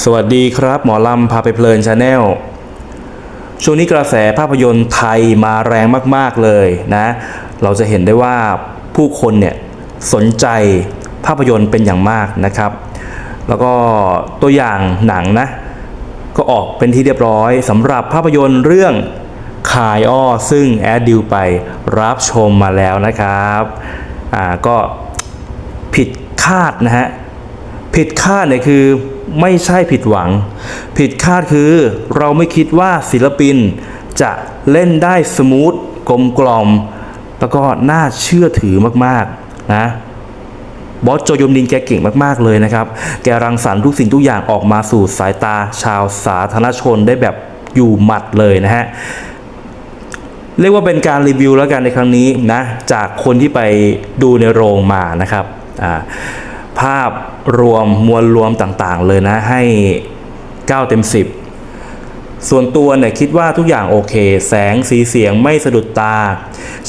สวัสดีครับ หมอลำพาไปเพลินชาแนลช่วงนี้กระแสภาพยนตร์ไทยมาแรงมาก ๆ เลยนะ เราจะเห็นได้ว่าผู้คนเนี่ยสนใจภาพยนตร์เป็นอย่างมากนะครับ แล้วก็ตัวอย่างหนังนะ ก็ออกเป็นที่เรียบร้อยสำหรับภาพยนตร์เรื่องคายอ้อซึ่งแอดดิวไปรับชมมาแล้วนะครับอ่าก็ผิดคาดนะฮะผิดคาดเนี่ยคือ ไม่ใช่ผิดหวัง ผิดคาดคือเราไม่คิดว่าศิลปินจะเล่นได้สมูทกลมกล่อม แล้วก็น่าเชื่อถือมากๆนะบอสโจยมนินแกเก่งมากๆเลยนะครับ แกรังสรรค์ทุกสิ่งทุกอย่างออกมาสู่สายตาชาวสาธารณชนได้แบบอยู่หมัดเลยนะฮะ เรียกว่าเป็นการรีวิวแล้วกันในครั้งนี้นะ จากคนที่ไปดูในโรงมานะครับ ภาพ รวมมวลรวมต่างๆ เลยนะให้ 9 เต็ม 10 ส่วนตัวเนี่ยคิดว่าทุกอย่างโอเค แสงสีเสียงไม่สะดุดตา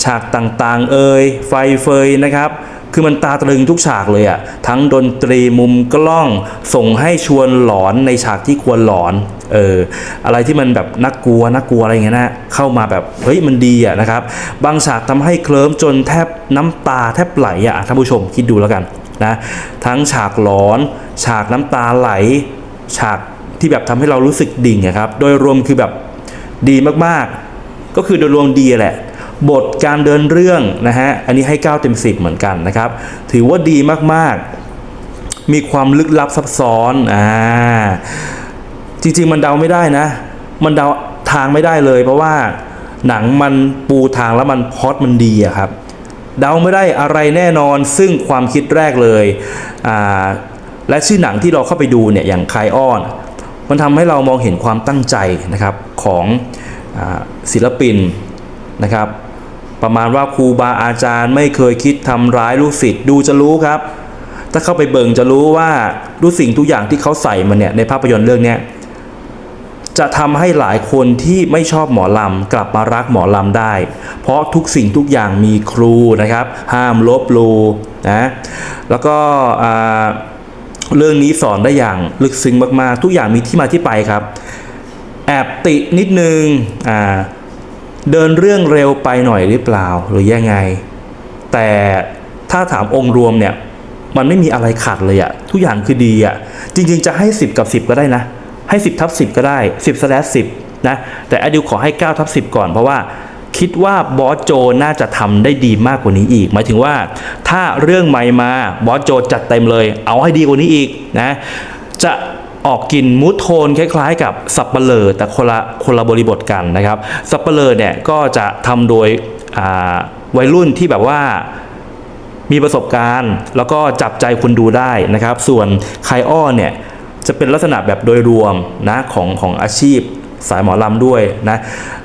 ฉากต่างๆ เอ่ยไฟเฟยนะครับ คือมันตาตรึงทุกฉากเลยอะทั้งดนตรีมุมกล้องส่งให้ชวนหลอนในฉากที่ควรหลอนเอออะไรที่มันแบบน่ากลัวน่ากลัวอะไรเงี้ยนะเข้ามาแบบเฮ้ยมันดีอะนะครับ บางฉากทำให้เคลิ้มจนแทบน้ำตาแทบไหลอะท่านผู้ชมคิดดูแล้วกัน นะทั้งฉากหลอน ฉากน้ำตาไหล ฉากที่แบบทำให้เรารู้สึกดิ่งครับโดยรวมคือแบบดีมากๆ ก็คือโดยรวมดีแหละ บทการเดินเรื่องนะฮะอันนี้ให้ 9 เต็ม 10 เหมือนกันนะครับ ถือว่าดีมากๆ มีความลึกลับซับซ้อนอ่าจริง ๆ มันเดาไม่ได้นะ มันเดาทางไม่ได้เลย เพราะว่าหนังมันปูทางแล้วมันพอดมันดีอะครับ เดาไม่ได้อะไรแน่นอนซึ่งความคิดแรกเลยและชื่อหนังที่เราเข้าไปดูเนี่ยอย่างคายอ้อนมันทำให้เรามองเห็นความตั้งใจนะครับของอศิลปินนะครับ ประมาณว่าครูบาอาจารย์ไม่เคยคิดทำร้ายลูกศิษย์ดูจะรู้ครับ ถ้าเข้าไปเบิ่งจะรู้ว่ารู้สิ่งทุกอย่างที่เขาใส่มาเนี่ยในภาพยนตร์เรื่องนี้ จะทำให้หลายคนที่ไม่ชอบหมอลำกลับมารักหมอลำได้ เพราะทุกสิ่งทุกอย่างมีครูนะครับ ห้ามลบลูนะแล้วก็เรื่องนี้สอนได้อย่างลึกซึ้งมากๆ ทุกอย่างมีที่มาที่ไปครับ แอบตินิดนึงเดินเรื่องเร็วไปหน่อยหรือเปล่าหรือยังไง แต่ถ้าถามองค์รวมเนี่ยมันไม่มีอะไรขาดเลยอะทุกอย่างคือดีอะจริง ๆ จะให้ 10 กับ 10 ก็ได้นะ ให้ 10ทับ10 ก็ได้ 10 slash 10นะแต่อดิวขอให้9ทับ10 ก่อนเพราะว่าคิดว่าบอสโจน่าจะทำได้ดีมากกว่านี้อีก หมายถึงว่าถ้าเรื่องใหม่มาบอสโจจัดเต็มเลย เอาให้ดีกว่านี้อีกนะจะออกกลิ่นมูทโทนคล้ายๆ กับสับเปลอแต่คนละคนละบริบทกันนะครับสับเปลอเนี่ยก็จะทำโดยวัยรุ่นที่แบบว่ามีประสบการณ์ แล้วก็จับใจคนดูได้นะครับ ส่วนไคอ้อเนี่ย จะเป็นลักษณะแบบโดยรวมนะของของอาชีพสายหมอลำด้วยนะ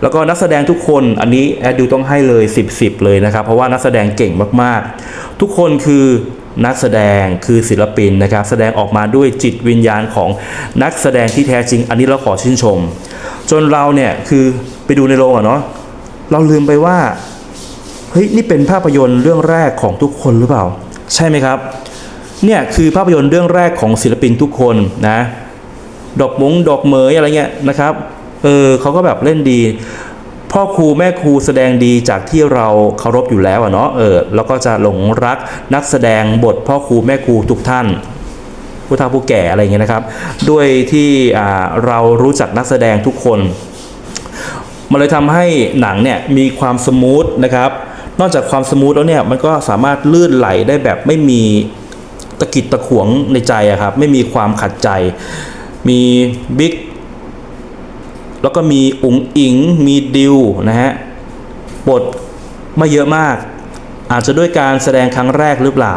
แล้วก็นักแสดงทุกคนอันนี้แอดดูต้องให้เลย 10 10 เลยนะครับ เพราะว่านักแสดงเก่งมากๆ ทุกคนคือนักแสดงคือศิลปินนะครับ แสดงออกมาด้วยจิตวิญญาณของนักแสดงที่แท้จริง อันนี้เราขอชื่นชม จนเราเนี่ยคือไปดูในโรงอะเนาะเราลืมไปว่าเฮ้ยนี่เป็นภาพยนตร์เรื่องแรกของทุกคนหรือเปล่า ใช่ไหมครับ เนี่ยคือภาพยนตร์เรื่องแรกของศิลปินทุกคนนะ ดอกมงดอกเหมยอะไรเงี้ยนะครับ เออเขาก็แบบเล่นดี พ่อครูแม่ครูแสดงดีจากที่เราเคารพอยู่แล้วอะเนาะ เออแล้วก็จะหลงรักนักแสดงบทพ่อครูแม่ครูทุกท่านผู้เฒ่าผู้แก่อะไรเงี้ยนะครับ ด้วยที่เรารู้จักนักแสดงทุกคน มันเลยทำให้หนังเนี่ยมีความสมูทนะครับ นอกจากความสมูทแล้วเนี่ยมันก็สามารถลื่นไหลได้แบบไม่มี ตะกิดตะขวงในใจอะครับ ไม่มีความขัดใจ มีบิ๊กแล้วก็มีอุ๋งอิง มีดิวนะฮะบทไม่เยอะมาก อาจจะด้วยการแสดงครั้งแรกหรือเปล่า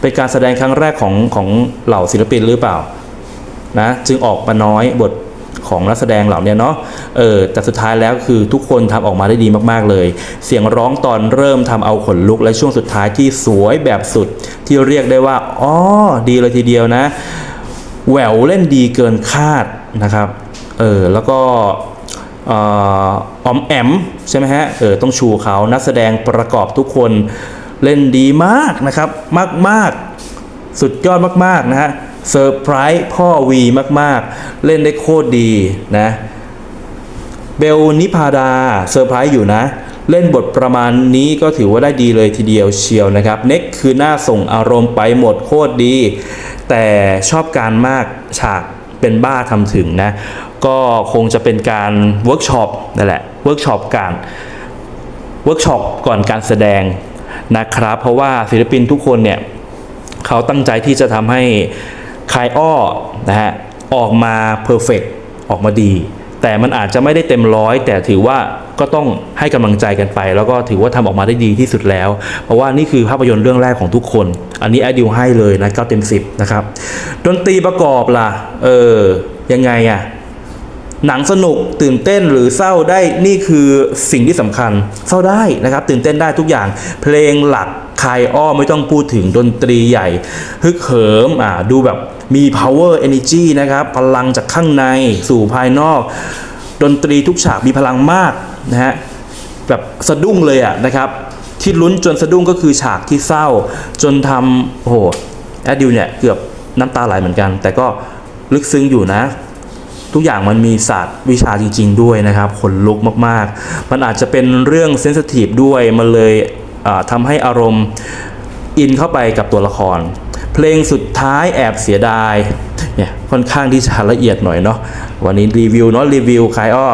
เป็นการแสดงครั้งแรกของของเหล่าศิลปินหรือเปล่านะจึงออกมาน้อยบท ของนักแสดงเหล่านี้เนาะเออแต่สุดท้ายแล้วคือทุกคนทำออกมาได้ดีมากๆเลย เสียงร้องตอนเริ่มทำเอาขนลุก และช่วงสุดท้ายที่สวยแบบสุด ที่เรียกได้ว่าอ๋อดีเลยทีเดียวนะแหววเล่นดีเกินคาดนะครับเออแล้วก็เอ่อออมแอมใช่ไหมฮะเออต้องชูเขานักแสดงประกอบทุกคนเล่นดีมากนะครับ มากๆ สุดยอดมากๆนะฮะ เซอร์ไพรส์พ่อวีมากๆ เล่นได้โคตรดีนะเบลนิพาดาเซอร์ไพรส์อยู่นะ เล่นบทประมาณนี้ก็ถือว่าได้ดีเลยทีเดียวเชียวนะครับ เน็กคือหน้าส่งอารมณ์ไปหมดโคตรดี แต่ชอบการมากฉากเป็นบ้าทำถึงนะ ก็คงจะเป็นการเวิร์กช็อปนั่นแหละเวิร์กช็อปการเวิร์กช็อปก่อนการแสดงนะครับ เพราะว่าศิลปินทุกคนเนี่ย เขาตั้งใจที่จะทำให้ คายอ้อนะฮะออกมาเพอร์เฟกออกมาดี แต่มันอาจจะไม่ได้เต็มร้อยแต่ถือว่าก็ต้องให้กำลังใจกันไป แล้วก็ถือว่าทำออกมาได้ดีที่สุดแล้ว เพราะว่านี่คือภาพยนตร์เรื่องแรกของทุกคน อันนี้แอดดิวให้เลยนะก็เต็ม10นะครับดนตรีประกอบล่ะเออยังไงอะ หนังสนุกตื่นเต้นหรือเศร้าได้นี่คือสิ่งที่สำคัญ เศร้าได้นะครับ ตื่นเต้นได้ทุกอย่าง เพลงหลักคายอ้อไม่ต้องพูดถึงดนตรีใหญ่ ฮึกเหิมอ่าดูแบบมี power energy นะครับพลังจากข้างในสู่ภายนอก ดนตรีทุกฉากมีพลังมากนะฮะแบบสะดุ้งเลยอะนะครับ ที่ลุ้นจนสะดุ้งก็คือฉากที่เศร้า จนทำโอ้โหแอดดิวเนี่ยเกือบน้ำตาไหลเหมือนกัน แต่ก็ลึกซึ้งอยู่นะ ทุกอย่างมันมีศาสตร์วิชาจริง ๆ ด้วยนะครับขนลุกมากๆ มันอาจจะเป็นเรื่องเซนซิทีฟด้วยมันเลยทำให้อารมณ์อินเข้าไปกับตัวละคร เพลงสุดท้ายแอบเสียดายเนี่ยค่อนข้างที่จะละเอียดหน่อยเนาะวันนี้รีวิวเนาะรีวิวคลายอ้อ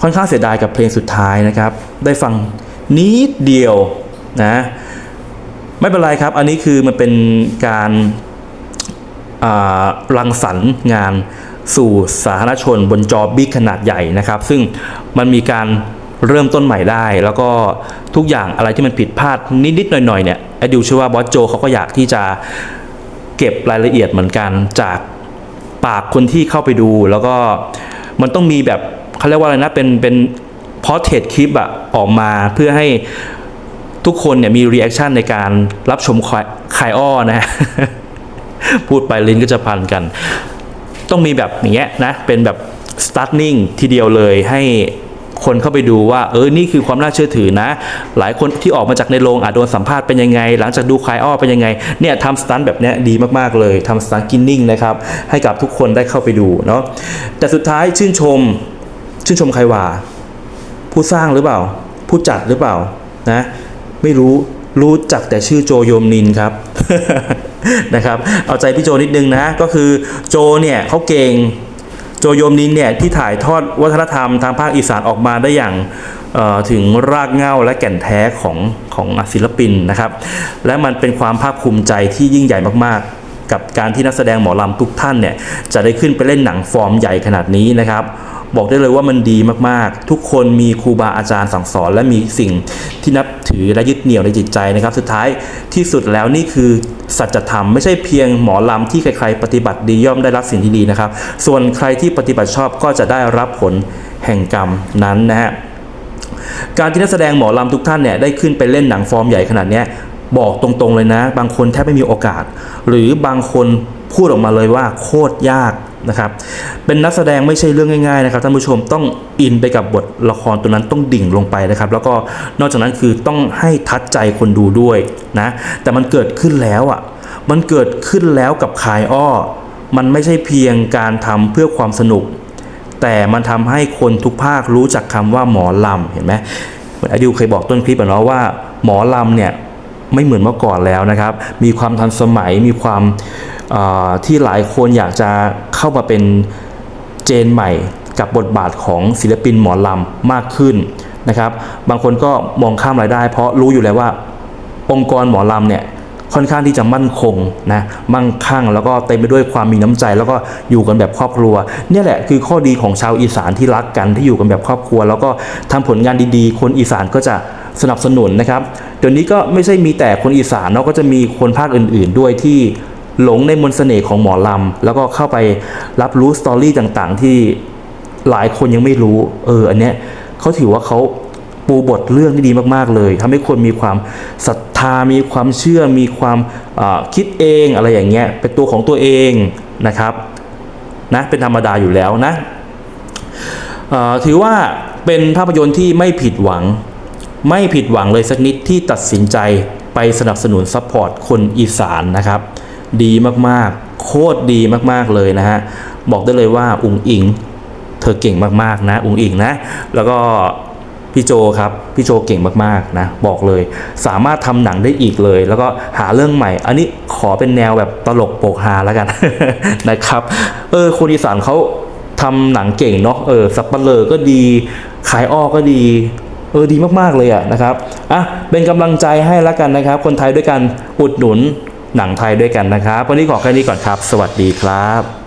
ค่อนข้างเสียดายกับเพลงสุดท้ายนะครับ ได้ฟังนิดเดียวนะไม่เป็นไรครับ อันนี้คือมันเป็นการารังสรรค์งาน สู่สาธารณชนบนจอบิ๊กขนาดใหญ่นะครับ ซึ่งมันมีการเริ่มต้นใหม่ได้ แล้วก็ทุกอย่างอะไรที่มันผิดพลาดนิดๆหน่อยๆเนี่ยไอดิวเชื่อว่าบอสโจเขาก็อยากที่จะเก็บรายละเอียดเหมือนกันจากปากคนที่เข้าไปดู แล้วก็มันต้องมีแบบเขาเรียกว่าอะไรนะเป็นเป็นพอเท t คลิปอะออกมาเพื่อให้ทุกคนเนี่ยมีรีแอคชั่นในการรับชมคายอ้อนะ พูดไปลิ้นก็จะพันกัน ต้องมีแบบอย่างเงี้ยนะเป็นแบบ starting ทีเดียวเลยให้คนเข้าไปดูว่าเออนี่คือความน่าเชื่อถือนะ หลายคนที่ออกมาจากในโรงอาจโดนสัมภาษณ์เป็นยังไง หลังจากดูคลายอ้อเป็นยังไงเนี่ยทำสตันแบบเนี้ยดีมากๆเลยทำสตันกินนิ่งนะครับ ให้กับทุกคนได้เข้าไปดูเนาะแต่สุดท้ายชื่นชม ชื่นชมใครว่า ผู้สร้างหรือเปล่า ผู้จัดหรือเปล่านะ ไม่รู้รู้จักแต่ชื่อโจโยมนินครับ นะครับ เอาใจพี่โจนิดนึงนะ ก็คือโจเนี่ยเขาเก่ง โจโยมนินเนี่ยที่ถ่ายทอดวัฒนธรรมทางภาคอีสานออกมาได้อย่างถึงรากเหง้าและแก่นแท้ของของศิลปินนะครับ และมันเป็นความภาคภูมิใจที่ยิ่งใหญ่มากๆ กับการที่นักแสดงหมอลำทุกท่านเนี่ยจะได้ขึ้นไปเล่นหนังฟอร์มใหญ่ขนาดนี้นะครับ บอกได้เลยว่ามันดีมากๆ ทุกคนมีครูบาอาจารย์สั่งสอน และมีสิ่งที่นับถือและยึดเหนี่ยวในจิตใจนะครับ สุดท้ายที่สุดแล้วนี่คือสัจธรรมไม่ใช่เพียงหมอลำที่ใครๆ ปฏิบัติดีย่อมได้รับสิ่งที่ดีนะครับ ส่วนใครที่ปฏิบัติชอบก็จะได้รับผลแห่งกรรมนั้นนะฮะการที่นักแสดงหมอลำทุกท่านเนี่ยได้ขึ้นไปเล่นหนังฟอร์มใหญ่ขนาดนี้บอกตรงๆเลยนะ บางคนแทบไม่มีโอกาส หรือบางคนพูดออกมาเลยว่าโคตรยาก นะครับเป็นนักแสดงไม่ใช่เรื่องง่ายๆนะครับท่านผู้ชมต้องอินไปกับบทละครตัวนั้นต้องดิ่งลงไปนะครับ แล้วก็นอกจากนั้นคือต้องให้ทัดใจคนดูด้วยนะแต่มันเกิดขึ้นแล้วอะมันเกิดขึ้นแล้วกับคายอ้อ มันไม่ใช่เพียงการทำเพื่อความสนุก แต่มันทำให้คนทุกภาครู้จักคำว่าหมอลำเห็นไหมเหมือนอดิวเคยบอกต้นคลิปอะเนาะว่าหมอลำเนี่ยไม่เหมือนเมื่อก่อนแล้วนะครับ มีความทันสมัยมีความ ที่หลายคนอยากจะเข้ามาเป็นเจนใหม่กับบทบาทของศิลปินหมอลำมากขึ้นนะครับ บางคนก็มองข้ามรายได้ เพราะรู้อยู่แล้วว่า องค์กรหมอลำเนี่ยค่อนข้างที่จะมั่นคงนะมั่งคั่งแล้วก็เต็มไปด้วยความมีน้ำใจ แล้วก็อยู่กันแบบครอบครัว เนี่ยแหละคือข้อดีของชาวอีสานที่รักกันที่อยู่กันแบบครอบครัว แล้วก็ทำผลงานดีๆ คนอีสานก็จะสนับสนุนนะครับเดี๋ยวนี้ก็ไม่ใช่มีแต่คนอีสานเนาะก็จะมีคนภาคอื่น ๆ ด้วยที่ หลงในมนต์เสน่ห์ของหมอลำ แล้วก็เข้าไปรับรู้สตอรี่ต่างๆ ที่หลายคนยังไม่รู้ เออ อันเนี้ยเขาถือว่าเขาปูบทเรื่องที่ดีมากๆเลยทำให้คนมีความศรัทธา มีความเชื่อ มีความคิดเองอะไรอย่างเงี้ย เป็นตัวของตัวเองนะครับ นะ เป็นธรรมดาอยู่แล้วนะ ถือว่าเป็นภาพยนตร์ที่ไม่ผิดหวัง ไม่ผิดหวังเลยสักนิดที่ตัดสินใจไปสนับสนุนซัพพอร์ตคนอีสานนะครับ ดีมากๆ โคตรดีมากๆเลยนะฮะ บอกได้เลยว่าอุ๋งอิง เธอเก่งมากๆนะ อุ๋งอิงนะ แล้วก็พี่โจครับพี่โจเก่งมากๆนะบอกเลย สามารถทำหนังได้อีกเลย แล้วก็หาเรื่องใหม่ อันนี้ขอเป็นแนวแบบตลกโปกฮาแล้วกันนะครับเออคนอีสานเขาทำหนังเก่งเนาะเออสับปะเลอก็ดีขายอ้อก็ดีเออดีมากๆเลยอะนะครับอะเป็นกำลังใจให้แล้วกันนะครับ คนไทยด้วยกันอุดหนุน หนังไทยด้วยกันนะครับ วันนี้ขอแค่นี้ก่อนครับ สวัสดีครับ